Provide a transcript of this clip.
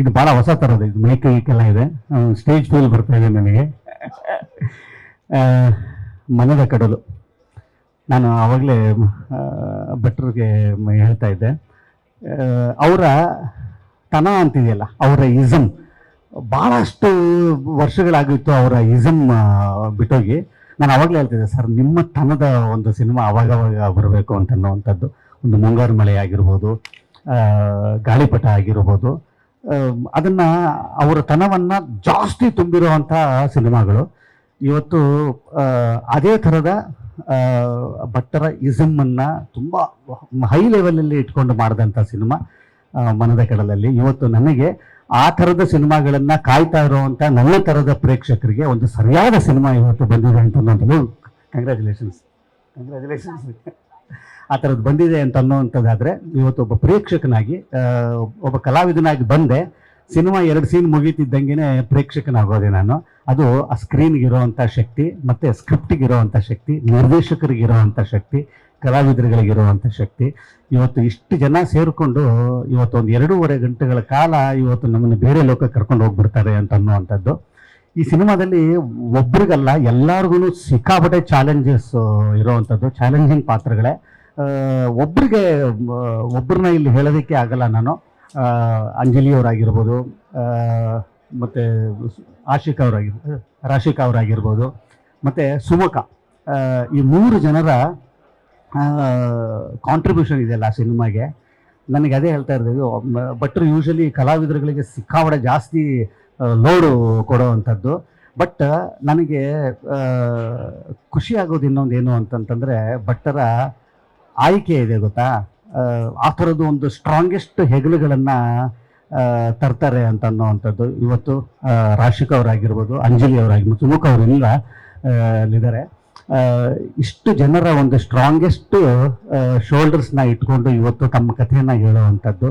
ಇದು ಬಹಳ ಹೊಸ ಥರದ್ದು ಇದು ಮೈಕ್ ಈಕೆಲ್ಲ ಇದೆ. ಸ್ಟೇಜ್ ಫೀಲ್ ಬರ್ತಾ ಇದೆ ನನಗೆ. ಮನದ ಕಡಲು. ನಾನು ಆವಾಗಲೇ ಭಟ್ರಿಗೆ ಹೇಳ್ತಾ ಇದ್ದೆ. ಅವರ ತನ ಅಂತಿದೆಯಲ್ಲ, ಅವರ ಇಸಮ್ ಭಾಳಷ್ಟು ವರ್ಷಗಳಾಗಿತ್ತು ಅವರ ಇಸಮ್ ಬಿಟ್ಟೋಗಿ. ನಾನು ಆವಾಗಲೇ ಹೇಳ್ತಿದ್ದೆ, ಸರ್, ನಿಮ್ಮ ತನದ ಒಂದು ಸಿನಿಮಾ ಅವಾಗವಾಗ ಬರಬೇಕು ಅಂತ ಅನ್ನುವಂಥದ್ದು. ಒಂದು ಮುಂಗಾರು ಮಳೆ ಆಗಿರ್ಬೋದು ಗಾಳಿಪಟ ಆಗಿರ್ಬೋದು ಅದನ್ನು ಅವರ ತನವನ್ನ ಜಾಸ್ತಿ ತುಂಬಿರುವಂಥ ಸಿನಿಮಾಗಳು. ಇವತ್ತು ಅದೇ ಥರದ ಭಟ್ಟರ ಭಟ್ಟರ ಅನ್ನ ತುಂಬ ಹೈ ಲೆವೆಲಲ್ಲಿ ಇಟ್ಕೊಂಡು ಮಾಡಿದಂಥ ಸಿನಿಮಾ ಮನದ ಕಡಲಲ್ಲಿ. ಇವತ್ತು ನನಗೆ ಆ ಥರದ ಸಿನಿಮಾಗಳನ್ನ ಕಾಯ್ತಾ ಇರುವಂತ ನನ್ನ ಥರದ ಪ್ರೇಕ್ಷಕರಿಗೆ ಒಂದು ಸರಿಯಾದ ಸಿನಿಮಾ ಇವತ್ತು ಬಂದಿದೆ ಅಂತ ನಾನು ಕಂಗ್ರ್ಯಾಚುಲೇಷನ್ಸ್ ಕಂಗ್ರ್ಯಾಚುಲೇಷನ್ಸ್ ಆ ಥರದ್ದು ಬಂದಿದೆ ಅಂತ ಅನ್ನೋವಂಥದ್ದಾದರೆ ಇವತ್ತು ಒಬ್ಬ ಪ್ರೇಕ್ಷಕನಾಗಿ ಒಬ್ಬ ಕಲಾವಿದನಾಗಿ ಬಂದೆ. ಸಿನಿಮಾ ಎರಡು ಸೀನ್ ಮುಗೀತಿದ್ದಂಗೆ ಪ್ರೇಕ್ಷಕನಾಗೋದೆ ನಾನು. ಅದು ಆ ಸ್ಕ್ರೀನ್ಗೆ ಇರುವಂಥ ಶಕ್ತಿ, ಮತ್ತು ಸ್ಕ್ರಿಪ್ಟಿಗೆ ಇರುವಂಥ ಶಕ್ತಿ, ನಿರ್ದೇಶಕರಿಗೆ ಇರುವಂಥ ಶಕ್ತಿ ಕಲಾವಿದರುಗಳಿಗಿರುವಂಥ ಶಕ್ತಿ. ಇವತ್ತು ಇಷ್ಟು ಜನ ಸೇರಿಕೊಂಡು ಇವತ್ತು ಒಂದು ಎರಡೂವರೆ ಗಂಟೆಗಳ ಕಾಲ ಇವತ್ತು ನಮ್ಮನ್ನು ಬೇರೆ ಲೋಕಕ್ಕೆ ಕರ್ಕೊಂಡು ಹೋಗ್ಬಿಡ್ತಾರೆ ಅಂತ ಅನ್ನುವಂಥದ್ದು. ಈ ಸಿನಿಮಾದಲ್ಲಿ ಒಬ್ರಿಗಲ್ಲ ಎಲ್ಲರಿಗೂ ಸಿಕ್ಕಾಪಟ್ಟೆ ಚಾಲೆಂಜಸ್ ಇರೋವಂಥದ್ದು ಚಾಲೆಂಜಿಂಗ್ ಪಾತ್ರಗಳೇ. ಒಬ್ರಿಗೆ ಆ, ಒಬ್ರನ್ನ ಇಲ್ಲಿ ಹೇಳೋದಕ್ಕೆ ಆಗಲ್ಲ ನಾನು. ಅಂಜಲಿಯವರಾಗಿರ್ಬೋದು ಮತ್ತು ಆಶಿಕ್ ಅವರಾಗಿರ್ಬೋದು ರಾಶಿಕಾ ಅವರಾಗಿರ್ಬೋದು ಮತ್ತು ಸುಮಕ. ಈ ಮೂರು ಜನರ ಕಾಂಟ್ರಿಬ್ಯೂಷನ್ ಇದೆಯಲ್ಲ ಆ ಸಿನಿಮಾಗೆ. ನನಗೆ ಅದೇ ಹೇಳ್ತಾ ಇರ್ತೀವಿ ಭಟ್ರು ಯೂಶಲಿ ಕಲಾವಿದರುಗಳಿಗೆ ಸಿಕ್ಕಾಪಟ್ಟೆ ಜಾಸ್ತಿ ಲೋಡು ಕೊಡೋವಂಥದ್ದು. ಬಟ್ ನನಗೆ ಖುಷಿ ಆಗೋದು ಇನ್ನೊಂದು ಏನು ಅಂತಂತಂದರೆ ಭಟ್ಟರ ಆಯ್ಕೆ ಇದೆ ಗೊತ್ತಾ? ಆ, ಥರದ್ದು ಒಂದು ಸ್ಟ್ರಾಂಗೆಸ್ಟ್ ಹೆಗಲುಗಳನ್ನು ತರ್ತಾರೆ ಅಂತ ಅನ್ನೋವಂಥದ್ದು. ಇವತ್ತು ರಾಶಿಕ್ ಅವರಾಗಿರ್ಬೋದು ಅಂಜಲಿ ಅವರಾಗಿರ್ಬೋದು ಸುಮುಖ ಅವರೆಲ್ಲ ಇದ್ದಾರೆ ಇಷ್ಟು ಜನರ ಒಂದು ಸ್ಟ್ರಾಂಗೆಸ್ಟ್ ಶೋಲ್ಡರ್ಸ್ನ ಇಟ್ಕೊಂಡು ಇವತ್ತು ತಮ್ಮ ಕಥೆಯನ್ನು ಹೇಳುವಂಥದ್ದು.